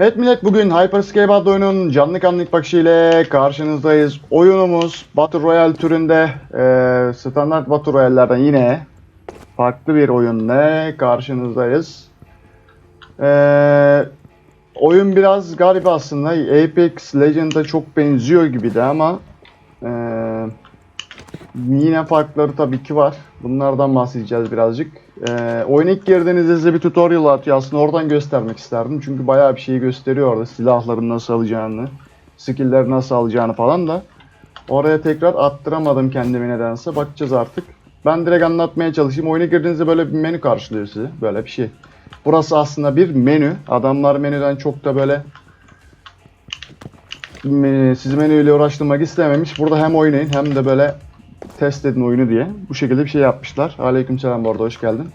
Evet millet bugün Hyperscape adlı oyunun canlı kanlı ilk bakışı ile karşınızdayız. Oyunumuz Battle Royale türünde eee, standart Battle Royale'lerden yine farklı bir oyunla karşınızdayız. Eee, oyun biraz garip aslında. Apex Legends'a çok benziyor gibiydi ama eee, yine farkları tabii ki var. Bunlardan bahsedeceğiz birazcık. Ee, oyuna ilk girdiğinizde size bir tutorial atıyor. Aslında oradan göstermek isterdim. Çünkü bayağı bir şeyi gösteriyor orada. Silahların nasıl alacağını, skill'leri nasıl alacağını falan da. Oraya tekrar attıramadım kendimi nedense. Bakacağız artık. Ben direkt anlatmaya çalışayım. Oyuna girdiğinizde böyle bir menü karşılıyor sizi. Böyle bir şey. Burası aslında bir menü. Adamlar menüden çok da böyle sizi menüyle uğraştırmak istememiş. Burada hem oynayın hem de böyle test edin oyunu diye. Bu şekilde bir şey yapmışlar. Aleykümselam bu arada hoş geldin.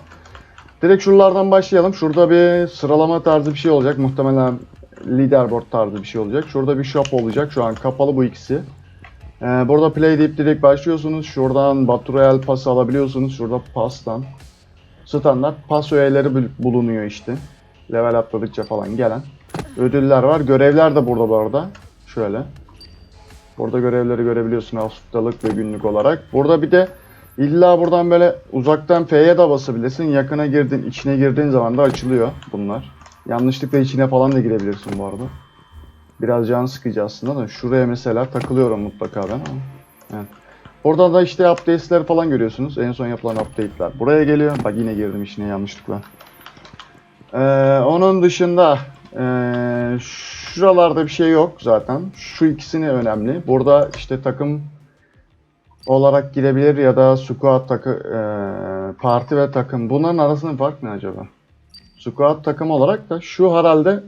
Direkt şuralardan başlayalım. Şurada bir sıralama tarzı bir şey olacak. Muhtemelen leaderboard tarzı bir şey olacak. Şurada bir shop olacak. Şu an kapalı bu ikisi. Ee, burada play deyip direkt başlıyorsunuz. Şuradan Battle Royale pas alabiliyorsunuz. Şurada pastan. Standart pas öğeleri bul- bulunuyor işte. Level atladıkça falan gelen. Ödüller var. Görevler de burada bu arada. Şöyle. Burada görevleri görebiliyorsun haftalık ve günlük olarak. Burada bir de illa buradan böyle uzaktan F'ye de basabilirsin. Yakına girdin, içine girdiğin zaman da açılıyor bunlar. Yanlışlıkla içine falan da girebilirsin bu arada. Biraz can sıkıcı aslında da şuraya mesela takılıyorum mutlaka ben ama. Evet. Oradan da işte updates'ler falan görüyorsunuz. En son yapılan update'ler. Buraya geliyor. Bak yine girdim içine yanlışlıkla. Ee, onun dışında ee, şuralarda bir şey yok zaten. Şu ikisini önemli. Burada işte takım olarak girebilir ya da squad takı ee, parti ve takım. Bunların arasında fark ne acaba? Squad takım olarak da şu herhalde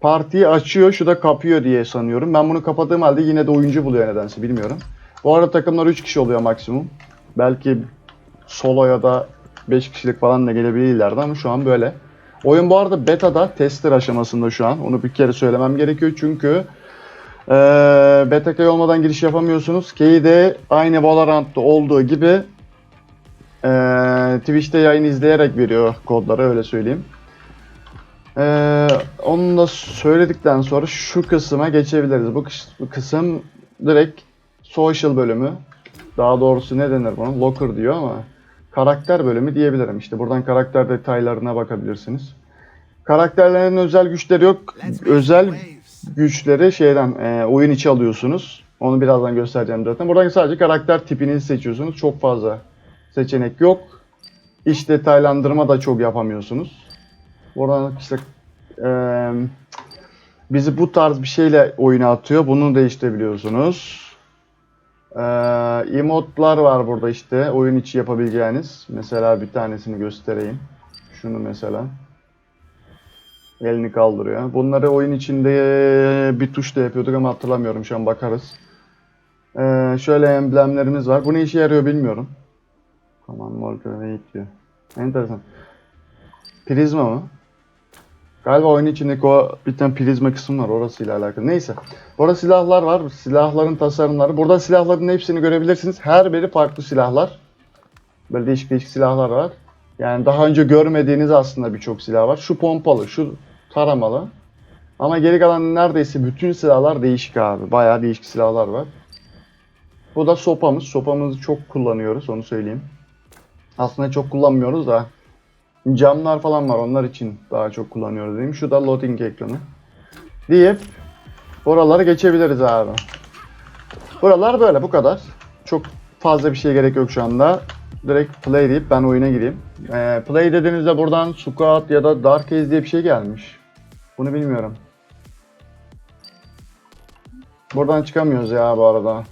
partiyi açıyor, şu da kapıyor diye sanıyorum. Ben bunu kapadığım halde yine de oyuncu buluyor nedense bilmiyorum. Bu arada takımlar 3 kişi oluyor maksimum. Belki solo ya da 5 kişilik falan da gelebilirlerdi ama şu an böyle. Oyun bu arada beta'da tester aşamasında şu an. Onu bir kere söylemem gerekiyor çünkü eee beta key olmadan giriş yapamıyorsunuz. Key'i de aynı Valorant'ta olduğu gibi eee Twitch'te yayın izleyerek veriyor kodları öyle söyleyeyim. Eee onu da söyledikten sonra şu kısma geçebiliriz. Bu, kıs- bu kısım direkt social bölümü. Daha doğrusu ne denir buna? Locker diyor ama karakter bölümü diyebilirim. İşte buradan karakter detaylarına bakabilirsiniz. Karakterlerin özel güçleri yok. Özel güçleri şeyden e, oyun içi alıyorsunuz. Onu birazdan göstereceğim zaten. Buradan sadece karakter tipinizi seçiyorsunuz. Çok fazla seçenek yok. İç detaylandırma da çok yapamıyorsunuz. Buradan işte e, bizi bu tarz bir şeyle oyuna atıyor. Bunu değiştirebiliyorsunuz. Ee, emotlar var burada işte oyun içi yapabileceğiniz. Mesela bir tanesini göstereyim. Şunu mesela. Elini kaldırıyor. Bunları oyun içinde bir tuşla yapıyorduk ama hatırlamıyorum şu an bakarız. Ee, şöyle emblemlerimiz var. Bu ne işe yarıyor bilmiyorum. Tamam Morgan Wait diyor. Enteresan. Prizma mı? Galiba oyun içindeki o bir tane prizma kısmı var orasıyla alakalı. Neyse. Burada silahlar var. Silahların tasarımları. Burada silahların hepsini görebilirsiniz. Her biri farklı silahlar. Böyle değişik değişik silahlar var. Yani daha önce görmediğiniz aslında birçok silah var. Şu pompalı, şu taramalı. Ama geri kalan neredeyse bütün silahlar değişik abi. Bayağı değişik silahlar var. Bu da sopamız. Sopamızı çok kullanıyoruz onu söyleyeyim. Aslında çok kullanmıyoruz da camlar falan var onlar için daha çok kullanıyoruz diyeyim. Şu da loading ekranı. Deyip oraları geçebiliriz abi. Buralar böyle bu kadar. Çok fazla bir şey gerek yok şu anda. Direkt play deyip ben oyuna gireyim. Ee, play dediğinizde buradan squad ya da dark haze diye bir şey gelmiş. Bunu bilmiyorum. Buradan çıkamıyoruz ya bu arada.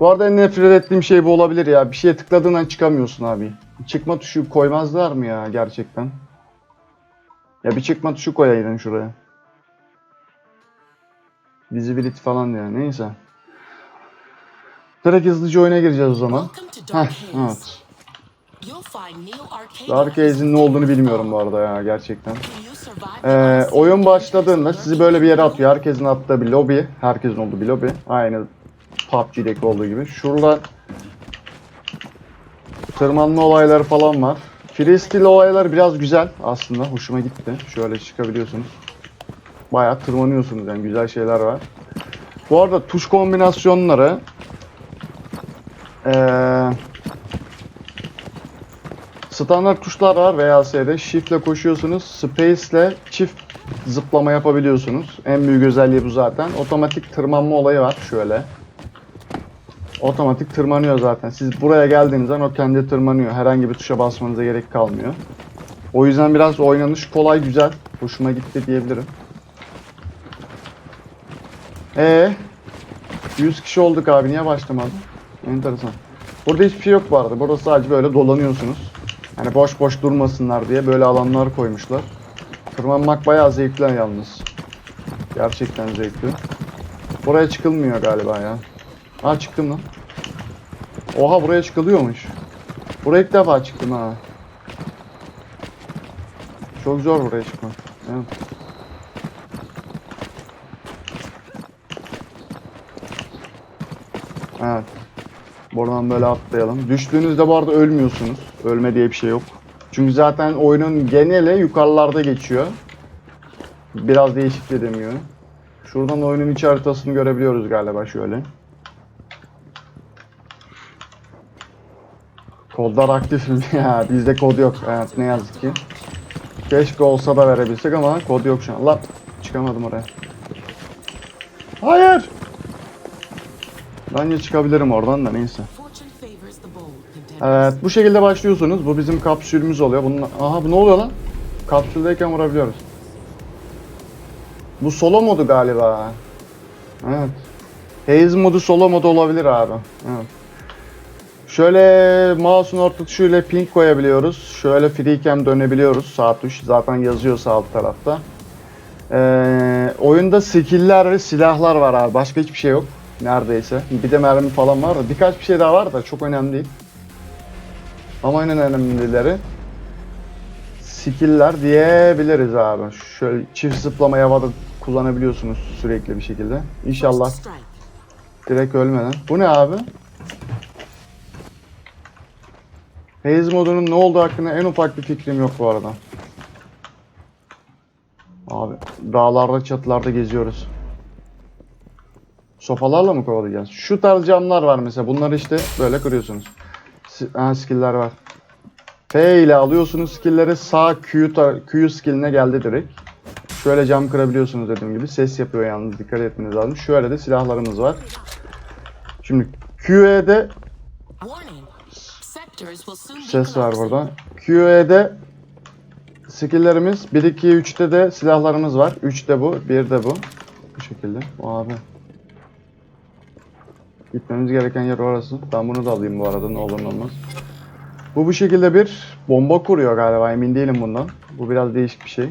Bu arada en nefret ettiğim şey bu olabilir ya. Bir şeye tıkladığın an çıkamıyorsun abi. Çıkma tuşu koymazlar mı ya gerçekten? Ya bir çıkma tuşu koyaydın şuraya. Visibility falan ya neyse. Direkt hızlıca oyuna gireceğiz o zaman. Heh, evet. Dark Haze'in ne olduğunu bilmiyorum bu arada ya gerçekten. Ee, oyun başladığında sizi böyle bir yere atıyor. Herkesin attığı bir lobi. Herkesin olduğu bir lobi. Aynı PUBG'deki olduğu gibi. Şuradan tırmanma olayları falan var. Freestyle olaylar biraz güzel aslında. Hoşuma gitti. Şöyle çıkabiliyorsunuz. bayağı tırmanıyorsunuz yani güzel şeyler var. Bu arada tuş kombinasyonları eee standart tuşlar var VLC'de. Shift ile koşuyorsunuz. Space ile çift zıplama yapabiliyorsunuz. En büyük özelliği bu zaten. Otomatik tırmanma olayı var şöyle. Otomatik tırmanıyor zaten. Siz buraya geldiğiniz zaman o kendi tırmanıyor. Herhangi bir tuşa basmanıza gerek kalmıyor. O yüzden biraz oynanış kolay güzel. Hoşuma gitti diyebilirim. Ee, 100 kişi olduk abi niye başlamadı? Enteresan. Burada hiçbir şey yok bu arada. Burada sadece böyle dolanıyorsunuz. Hani boş boş durmasınlar diye böyle alanlar koymuşlar. Tırmanmak bayağı zevkli yalnız. Gerçekten zevkli. Buraya çıkılmıyor galiba ya. Ha çıktım lan. Oha buraya çıkılıyormuş. Buraya ilk defa çıktım ha. Çok zor buraya çıkmak. Evet. Evet. Buradan böyle atlayalım. Düştüğünüzde bu arada ölmüyorsunuz. Ölme diye bir şey yok. Çünkü zaten oyunun geneli yukarılarda geçiyor. Biraz değişik de demiyor. Şuradan oyunun iç haritasını görebiliyoruz galiba şöyle. Kodlar aktif mi? ya bizde kod yok. Evet ne yazık ki. Keşke olsa da verebilsek ama kod yok şu an. Lan çıkamadım oraya. Hayır. Bence çıkabilirim oradan da neyse. Evet bu şekilde başlıyorsunuz. Bu bizim kapsülümüz oluyor. Bunun... Aha bu ne oluyor lan? Kapsüldeyken vurabiliyoruz. Bu solo modu galiba. Evet. Haze modu solo modu olabilir abi. Evet. Şöyle mouse'un orta tuşuyla ping koyabiliyoruz. Şöyle freecam dönebiliyoruz. Sağ tuş zaten yazıyor sağ alt tarafta. Ee, oyunda skill'ler ve silahlar var abi. Başka hiçbir şey yok. Neredeyse. Bir de mermi falan var da. Birkaç bir şey daha var da çok önemli değil. Ama en önemlileri skill'ler diyebiliriz abi. Şöyle çift zıplama havada kullanabiliyorsunuz sürekli bir şekilde. İnşallah direkt ölmeden. Bu ne abi? Haze modunun ne olduğu hakkında en ufak bir fikrim yok bu arada. Abi dağlarda çatılarda geziyoruz. Sopalarla mı kovalayacağız? Şu tarz camlar var mesela. Bunları işte böyle kırıyorsunuz. Ha, skill'ler var. F ile alıyorsunuz skill'leri sağ Q, Q skill'ine geldi direkt. Şöyle cam kırabiliyorsunuz dediğim gibi. Ses yapıyor yalnız dikkat etmeniz lazım. Şöyle de silahlarımız var. Şimdi QE'de Warning. Ses var collapsing. burada. QE'de skill'lerimiz 1 2 3'te de silahlarımız var. 3'te bu, 1 de bu. Bu şekilde. Bu abi. Gitmemiz gereken yer orası. Ben bunu da alayım bu arada ne olur ne olmaz. Bu bu şekilde bir bomba kuruyor galiba emin değilim bundan. Bu biraz değişik bir şey.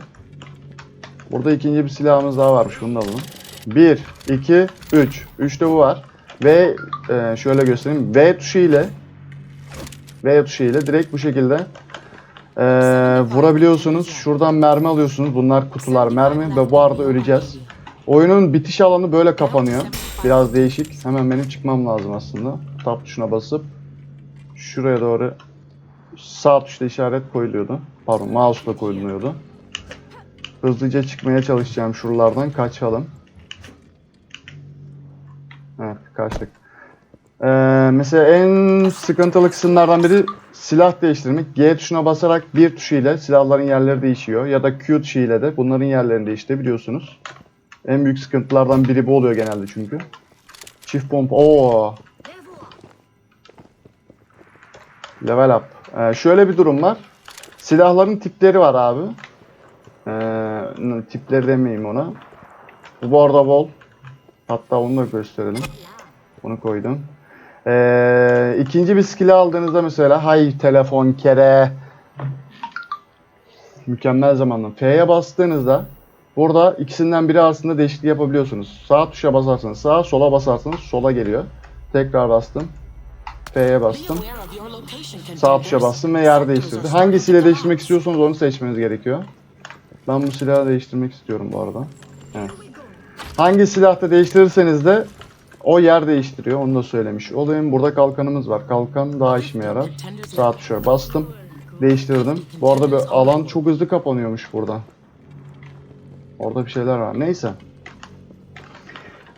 Burada ikinci bir silahımız daha varmış bunu da alalım. 1, 2, 3. 3'te bu var. Ve e, şöyle göstereyim. V tuşu ile V tuşu ile direkt bu şekilde e, vurabiliyorsunuz. Şuradan mermi alıyorsunuz. Bunlar kutular mermi ve bu arada öleceğiz. Oyunun bitiş alanı böyle kapanıyor. Biraz değişik. Hemen benim çıkmam lazım aslında. Tab tuşuna basıp şuraya doğru sağ tuşla işaret koyuluyordu. Pardon mouse'la koyuluyordu. Hızlıca çıkmaya çalışacağım şuralardan kaçalım. Evet kaçtık. Ee, mesela en sıkıntılı kısımlardan biri silah değiştirmek. G tuşuna basarak bir tuşu ile silahların yerleri değişiyor. Ya da Q tuşu ile de bunların yerlerini değiştirebiliyorsunuz. En büyük sıkıntılardan biri bu oluyor genelde çünkü. Çift pompa. Oo. Level up. Ee, şöyle bir durum var. Silahların tipleri var abi. Ee, tipleri demeyeyim ona. Bu arada bol. Hatta onu da gösterelim. Bunu koydum. Ee, ikinci bir skill'i aldığınızda mesela hay telefon kere mükemmel zamanla F'ye bastığınızda burada ikisinden biri arasında değişiklik yapabiliyorsunuz. Sağ tuşa basarsanız sağa, sola basarsanız sola geliyor. Tekrar bastım. F'ye bastım. Sağ tuşa bastım ve yer değiştirdi. Hangisiyle değiştirmek istiyorsanız onu seçmeniz gerekiyor. Ben bu silahı değiştirmek istiyorum bu arada. Evet. Hangi silahta değiştirirseniz de o yer değiştiriyor. Onu da söylemiş olayım. Burada kalkanımız var. Kalkan daha işime yarar. Sağ tuşa bastım. Değiştirdim. Bu arada bir alan çok hızlı kapanıyormuş burada. Orada bir şeyler var. Neyse.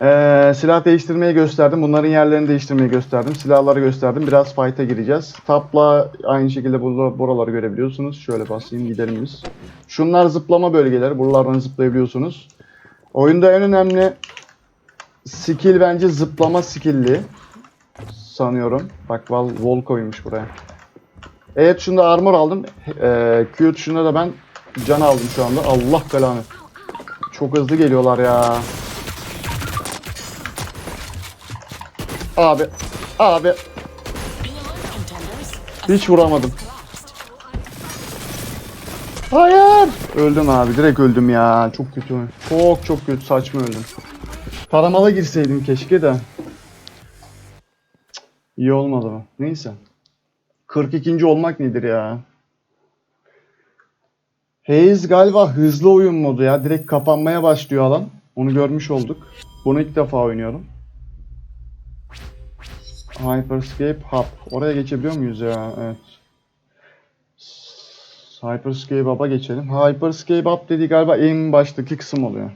Ee, silah değiştirmeyi gösterdim. Bunların yerlerini değiştirmeyi gösterdim. Silahları gösterdim. Biraz fight'a gireceğiz. Tapla aynı şekilde buraları görebiliyorsunuz. Şöyle basayım gidelim biz. Şunlar zıplama bölgeleri. Buralardan zıplayabiliyorsunuz. Oyunda en önemli skill bence zıplama skill'i. Sanıyorum. Bak wall, wall koymuş buraya. Evet şunda armor aldım. Ee, Q tuşunda da ben can aldım şu anda. Allah belanı. Çok hızlı geliyorlar ya. Abi. Abi. Hiç vuramadım. Hayır. Öldüm abi. Direkt öldüm ya. Çok kötü. Çok çok kötü. Saçma öldüm. Taramalı girseydim keşke de. İyi olmadı mı? Neyse. 42. olmak nedir ya? Haze galiba hızlı oyun modu ya. Direkt kapanmaya başlıyor alan. Onu görmüş olduk. Bunu ilk defa oynuyorum. Hyperscape Hub. Oraya geçebiliyor muyuz ya? Evet. Hyperscape Hub'a geçelim. Hyperscape Hub dediği galiba en baştaki kısım oluyor.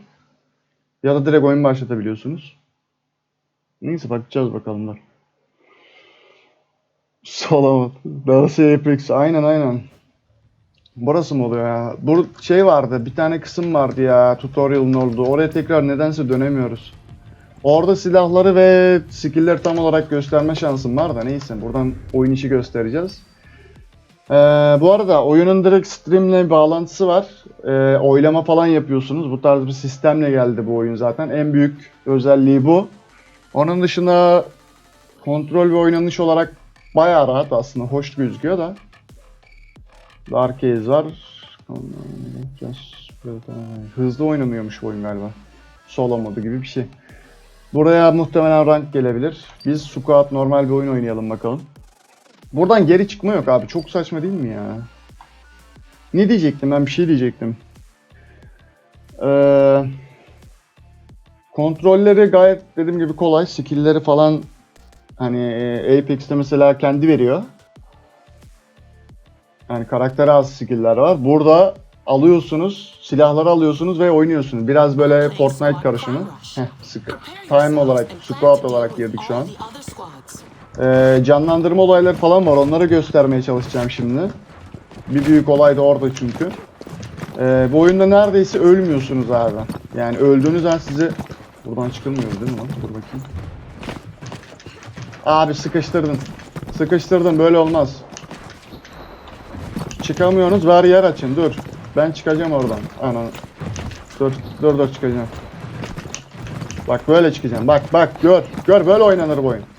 Ya da direkt oyun başlatabiliyorsunuz. Neyse bakacağız bakalım dur. Salamat. Darcy Apex. Aynen aynen. Burası mı oluyor ya? Bu şey vardı. Bir tane kısım vardı ya. Tutorial'ın olduğu. Oraya tekrar nedense dönemiyoruz. Orada silahları ve skill'leri tam olarak gösterme şansım var da neyse. Buradan oyun işi göstereceğiz. Ee, bu arada oyunun direkt streamle bağlantısı var. Ee, oylama falan yapıyorsunuz. Bu tarz bir sistemle geldi bu oyun zaten. En büyük özelliği bu. Onun dışında kontrol ve oynanış olarak bayağı rahat aslında. Hoş gözüküyor da. Dark Ace var. Hızlı oynanıyormuş bu oyun galiba. Solo modu gibi bir şey. Buraya muhtemelen rank gelebilir. Biz squad normal bir oyun oynayalım bakalım. Buradan geri çıkma yok abi. Çok saçma değil mi ya? Ne diyecektim ben? Bir şey diyecektim. Ee, kontrolleri gayet dediğim gibi kolay. Skill'leri falan hani e, Apex'te mesela kendi veriyor. Yani karaktere az skill'ler var. Burada alıyorsunuz, silahları alıyorsunuz ve oynuyorsunuz. Biraz böyle Fortnite karışımı. Heh, sıkı. Time olarak, squad olarak girdik şu an. Ee, canlandırma olayları falan var. Onları göstermeye çalışacağım şimdi. Bir büyük olay da orada çünkü. Ee, bu oyunda neredeyse ölmüyorsunuz abi. Yani öldüğünüz an sizi... Buradan çıkılmıyor değil mi lan? Dur bakayım. Abi sıkıştırdın. Sıkıştırdın böyle olmaz. Çıkamıyorsunuz ver yer açın dur. Ben çıkacağım oradan. Ana. Dur dur dur çıkacağım. Bak böyle çıkacağım. Bak bak gör. Gör böyle oynanır bu oyun.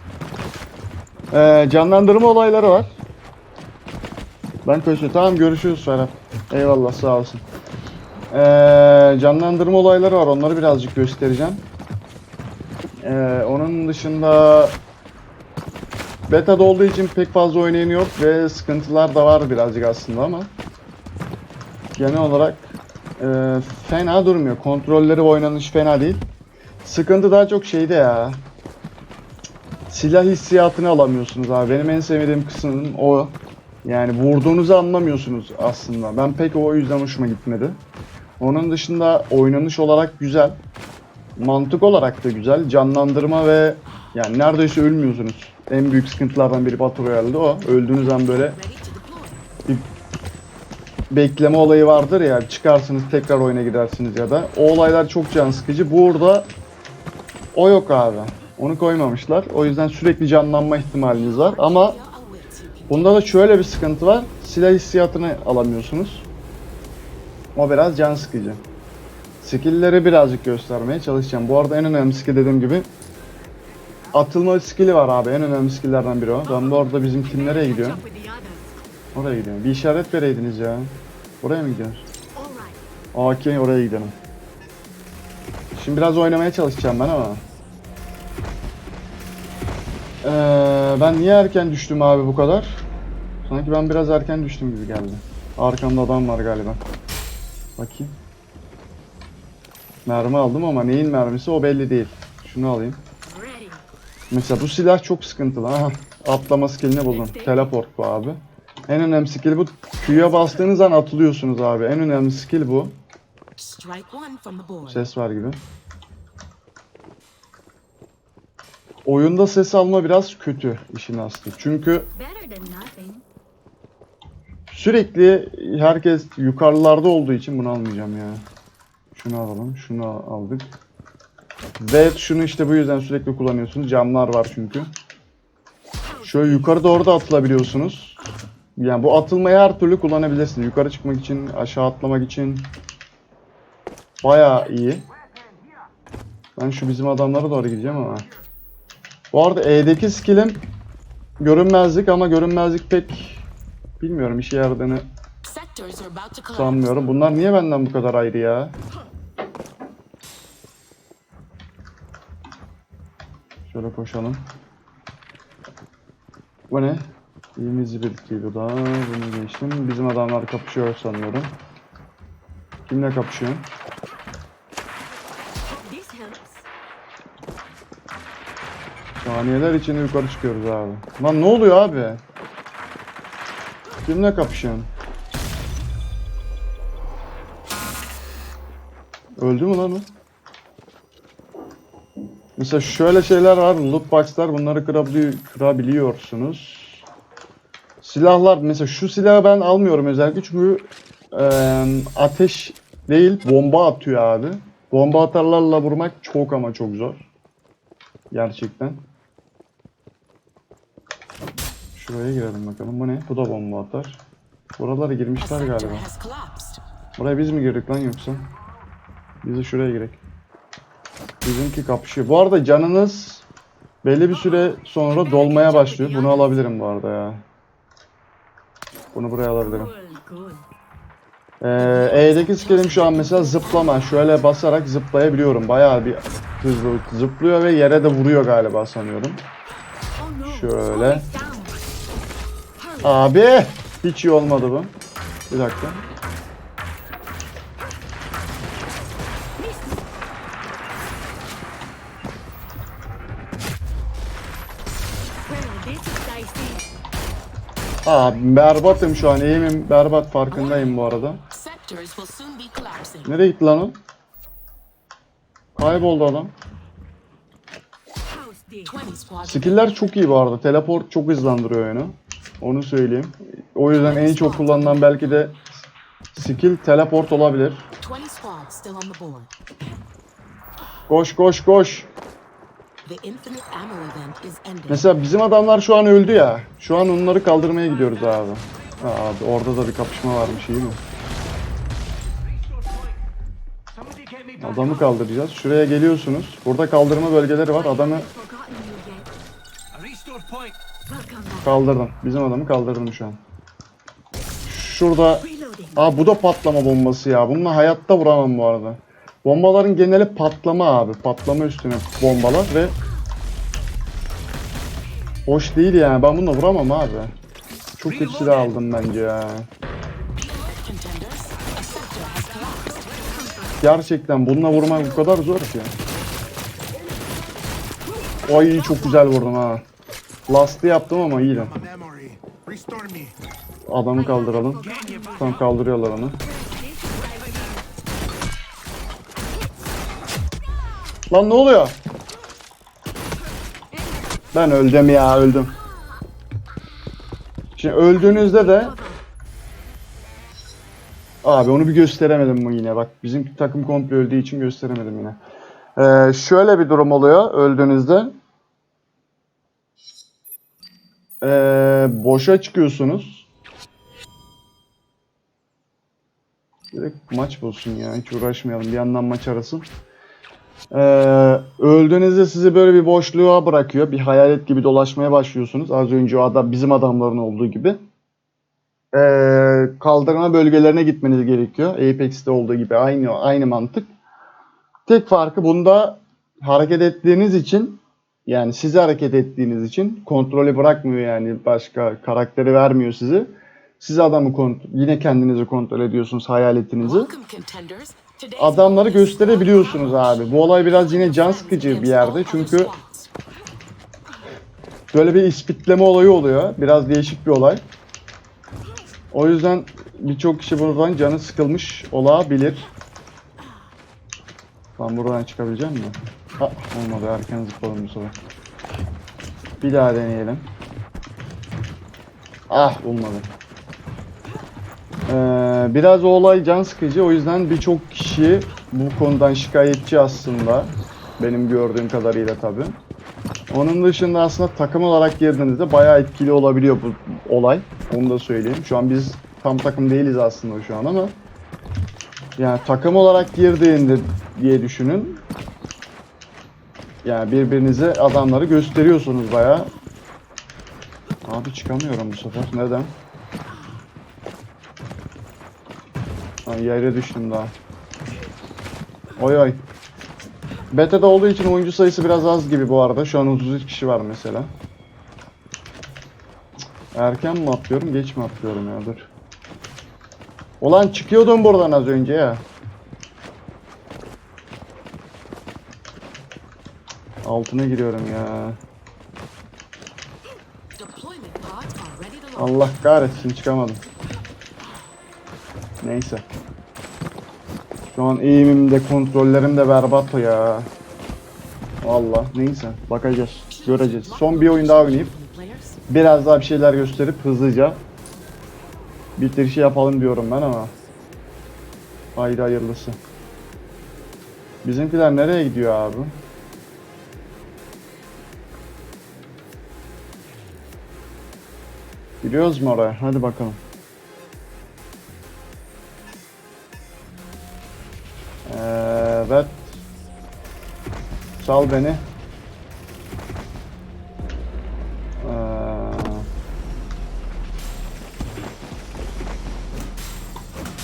Ee, canlandırma olayları var. Ben kaçıyorum. Tamam görüşürüz Ferhat. Eyvallah sağ olsun. Ee, canlandırma olayları var. Onları birazcık göstereceğim. Ee, onun dışında beta'da olduğu için pek fazla oynayan yok ve sıkıntılar da var birazcık aslında ama genel olarak e, fena durmuyor. Kontrolleri oynanış fena değil. Sıkıntı daha çok şeyde ya silah hissiyatını alamıyorsunuz abi. Benim en sevmediğim kısım o. Yani vurduğunuzu anlamıyorsunuz aslında. Ben pek o yüzden hoşuma gitmedi. Onun dışında oynanış olarak güzel. Mantık olarak da güzel. Canlandırma ve yani neredeyse ölmüyorsunuz. En büyük sıkıntılardan biri Battle Royale'de o. Öldüğünüz an böyle deploy. bekleme olayı vardır ya. Çıkarsınız tekrar oyuna gidersiniz ya da. O olaylar çok can sıkıcı. Burada o yok abi. Onu koymamışlar. O yüzden sürekli canlanma ihtimaliniz var. Ama bunda da şöyle bir sıkıntı var. Silah hissiyatını alamıyorsunuz. O biraz can sıkıcı. Skill'leri birazcık göstermeye çalışacağım. Bu arada en önemli skill dediğim gibi atılma skill'i var abi. En önemli skill'lerden biri o. Ben bu arada bizim kim nereye gidiyor? Oraya gidiyorum. Bir işaret vereydiniz ya. Oraya mı right. Okey oraya gidelim. Şimdi biraz oynamaya çalışacağım ben ama. Ee, ben niye erken düştüm abi bu kadar? Sanki ben biraz erken düştüm gibi geldi. Arkamda adam var galiba. Bakayım. Mermi aldım ama neyin mermisi o belli değil. Şunu alayım. Mesela bu silah çok sıkıntılı. Aha, atlama skillini buldum. Teleport bu abi. En önemli skill bu. Q'ya bastığınız an atılıyorsunuz abi. En önemli skill bu. Ses var gibi. Oyunda ses alma biraz kötü işin aslı. Çünkü sürekli herkes yukarılarda olduğu için bunu almayacağım ya. Şunu alalım. Şunu aldık. Z şunu işte bu yüzden sürekli kullanıyorsunuz. Camlar var çünkü. Şöyle yukarı doğru da atılabiliyorsunuz. Yani bu atılmayı her türlü kullanabilirsiniz. Yukarı çıkmak için, aşağı atlamak için. Bayağı iyi. Ben şu bizim adamlara doğru gideceğim ama. Bu arada E'deki skill'im görünmezlik ama görünmezlik pek bilmiyorum işe yaradığını sanmıyorum. Bunlar niye benden bu kadar ayrı ya? Şöyle koşalım. Bu ne? Invisibility bu da. Bunu geçtim. Bizim adamlar kapışıyor sanıyorum. Kimle kapışıyor? Saniyeler içinde yukarı çıkıyoruz abi. Lan ne oluyor abi? Kimle kapışıyorsun? Öldü mü lan o? Mesela şöyle şeyler var. Loot box'lar bunları kırabili- kırabiliyorsunuz. Silahlar mesela şu silahı ben almıyorum özellikle çünkü eee, ateş değil bomba atıyor abi. Bomba atarlarla vurmak çok ama çok zor. Gerçekten. Şuraya girelim bakalım. Bu ne? Bu da bomba atar. Buralara girmişler galiba. Buraya biz mi girdik lan yoksa? Biz de şuraya girek. Bizimki kapışıyor. Bu arada canınız belli bir süre sonra dolmaya başlıyor. Bunu alabilirim bu arada ya. Bunu buraya alabilirim. Ee, E'deki skillim şu an mesela zıplama. Şöyle basarak zıplayabiliyorum. Bayağı bir hızlı zıplıyor ve yere de vuruyor galiba sanıyorum. Oh. Şöyle. Abi hiç iyi olmadı bu. Bir dakika. Abi berbatım şu an. Eğimim berbat farkındayım bu arada. Nereye gitti lan o? Kayboldu adam. House this. 20 squads. Skill'ler çok iyi bu arada. Teleport çok hızlandırıyor oyunu. Onu söyleyeyim. O yüzden en çok kullanılan belki de skill teleport olabilir. 20 squads still on the board. Koş koş koş. Mesela bizim adamlar şu an öldü ya. Şu an onları kaldırmaya gidiyoruz abi. Abi orada da bir kapışma varmış iyi mi? Adamı kaldıracağız. Şuraya geliyorsunuz. Burada kaldırma bölgeleri var. Adamı kaldırdım. Bizim adamı kaldırdım şu an. Şurada. Aa bu da patlama bombası ya. Bununla hayatta vuramam bu arada. Bombaların geneli patlama abi. Patlama üstüne bombalar ve hoş değil yani. Ben bununla vuramam abi. Çok silah aldım bence ya. Gerçekten bununla vurmak bu kadar zor ki. Ay çok güzel vurdum ha. Last'ı yaptım ama. Restore me. Adamı kaldıralım. Tam kaldırıyorlar onu. Lan ne oluyor? Ben öldüm ya öldüm. Şimdi öldüğünüzde de Abi onu bir gösteremedim bu yine. Bak bizim takım komple öldüğü için gösteremedim yine. Ee, şöyle bir durum oluyor öldüğünüzde. Ee, boşa çıkıyorsunuz. Direkt maç bulsun ya. Hiç uğraşmayalım. Bir yandan maç arası. Ee, öldüğünüzde sizi böyle bir boşluğa bırakıyor. Bir hayalet gibi dolaşmaya başlıyorsunuz. Az önce o adam bizim adamların olduğu gibi. Ee, kaldırma bölgelerine gitmeniz gerekiyor. Apex'te olduğu gibi aynı aynı mantık. Tek farkı bunda hareket ettiğiniz için yani sizi hareket ettiğiniz için kontrolü bırakmıyor yani başka karakteri vermiyor sizi. Siz adamı kont- yine kendinizi kontrol ediyorsunuz hayaletinizi. Adamları gösterebiliyorsunuz abi. Bu olay biraz yine can sıkıcı bir yerde çünkü böyle bir ispitleme olayı oluyor. Biraz değişik bir olay. O yüzden birçok kişi buradan canı sıkılmış olabilir. Ben buradan çıkabileceğim mi? Olmadı erken zıpladım bu sefer. Bir daha deneyelim. Ah olmadı. Ee, biraz o olay can sıkıcı o yüzden birçok kişi bu konudan şikayetçi aslında. Benim gördüğüm kadarıyla tabi. Onun dışında aslında takım olarak girdiğinizde bayağı etkili olabiliyor bu olay. Onu da söyleyeyim. Şu an biz tam takım değiliz aslında şu an ama yani takım olarak girdiğinde diye düşünün. Yani birbirinize adamları gösteriyorsunuz bayağı. Abi çıkamıyorum bu sefer. Neden? Ay yere düştüm daha. Oy oy. Beta'da olduğu için oyuncu sayısı biraz az gibi bu arada. Şu an 33 kişi var mesela. Erken mi atlıyorum, geç mi atlıyorum ya dur. Ulan çıkıyordum buradan az önce ya. Altına giriyorum ya. Allah kahretsin çıkamadım. Neyse. Şu an eğimim de kontrollerim de berbat ya. Valla neyse bakacağız. Göreceğiz. Son bir oyun daha oynayıp biraz daha bir şeyler gösterip hızlıca bitirişi yapalım diyorum ben ama. Haydi hayırlısı. Bizimkiler nereye gidiyor abi? Gidiyoruz mu oraya? Hadi bakalım. Evet. Sal beni. Ee,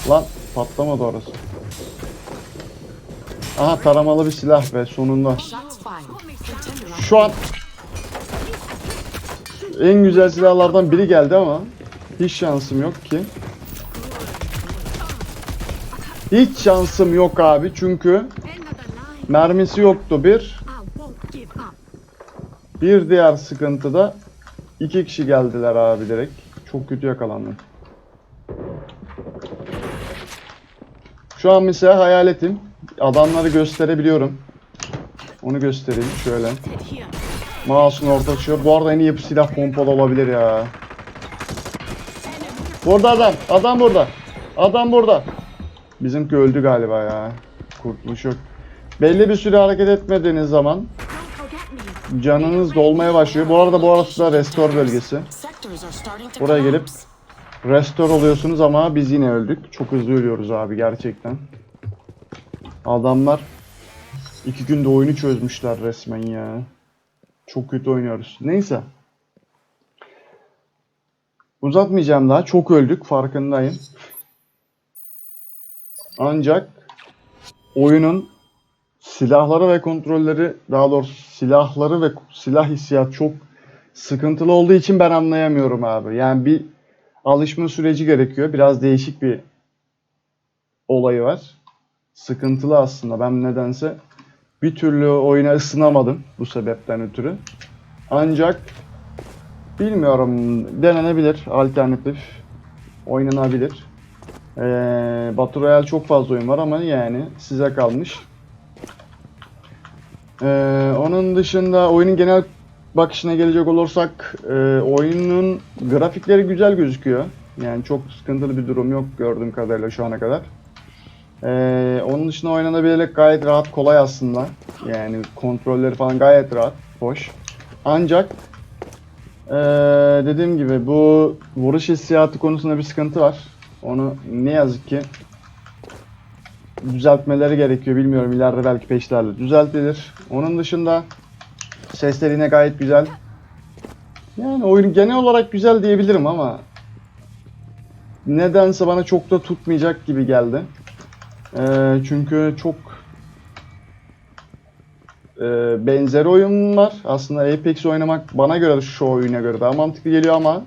Lan patlamadı orası. Aha taramalı bir silah ve sonunda. Şu an en güzel silahlardan biri geldi ama hiç şansım yok ki. Hiç şansım yok abi çünkü mermisi yoktu bir. Bir diğer sıkıntı da iki kişi geldiler abi direkt. Çok kötü yakalandım. Şu an mesela hayaletim. Adamları gösterebiliyorum. Onu göstereyim şöyle. Mouse'un orta açıyor. Bu arada en iyi silah pompalı olabilir ya. Burada adam. Adam burada. Adam burada. Bizimki öldü galiba ya. Kurtuluş yok. Belli bir süre hareket etmediğiniz zaman canınız dolmaya başlıyor. Bu arada bu arası da restore bölgesi. Buraya gelip restore oluyorsunuz ama biz yine öldük. Çok hızlı ölüyoruz abi gerçekten. Adamlar iki günde oyunu çözmüşler resmen ya. Çok kötü oynuyoruz. Neyse. Uzatmayacağım daha. Çok öldük farkındayım. Ancak oyunun silahları ve kontrolleri daha doğrusu silahları ve silah hissiyat çok sıkıntılı olduğu için ben anlayamıyorum abi. Yani bir alışma süreci gerekiyor. Biraz değişik bir olayı var. Sıkıntılı aslında. Ben nedense bir türlü oyuna ısınamadım bu sebepten ötürü. Ancak bilmiyorum denenebilir. Alternatif oynanabilir. Ee, Battle Royale çok fazla oyun var ama yani size kalmış. Ee, onun dışında oyunun genel bakışına gelecek olursak e, oyunun grafikleri güzel gözüküyor. Yani çok sıkıntılı bir durum yok gördüğüm kadarıyla şu ana kadar. Ee, onun dışında oynanabilirlik gayet rahat, kolay aslında. Yani kontrolleri falan gayet rahat, hoş. Ancak ee, dediğim gibi bu vuruş hissiyatı konusunda bir sıkıntı var. Onu ne yazık ki düzeltmeleri gerekiyor. Bilmiyorum ileride belki peşlerle düzeltilir. Onun dışında sesler yine gayet güzel. Yani oyun genel olarak güzel diyebilirim ama nedense bana çok da tutmayacak gibi geldi. Ee, çünkü çok e, benzeri oyun var. Aslında Apex oynamak bana göre şu oyuna göre daha mantıklı geliyor ama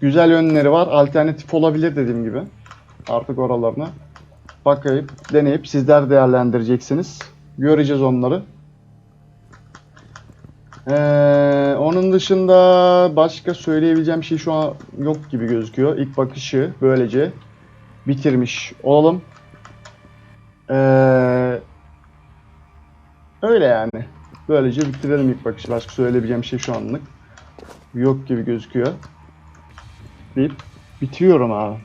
güzel yönleri var. Alternatif olabilir dediğim gibi. Artık oralarına bakayıp deneyip sizler değerlendireceksiniz. Göreceğiz onları. Ee, onun dışında başka söyleyebileceğim şey şu an yok gibi gözüküyor. İlk bakışı böylece bitirmiş olalım. Ee, Öyle yani. Böylece bitirelim ilk bakışı. Başka söyleyebileceğim şey şu anlık yok gibi gözüküyor. Deyip bitiyorum abi.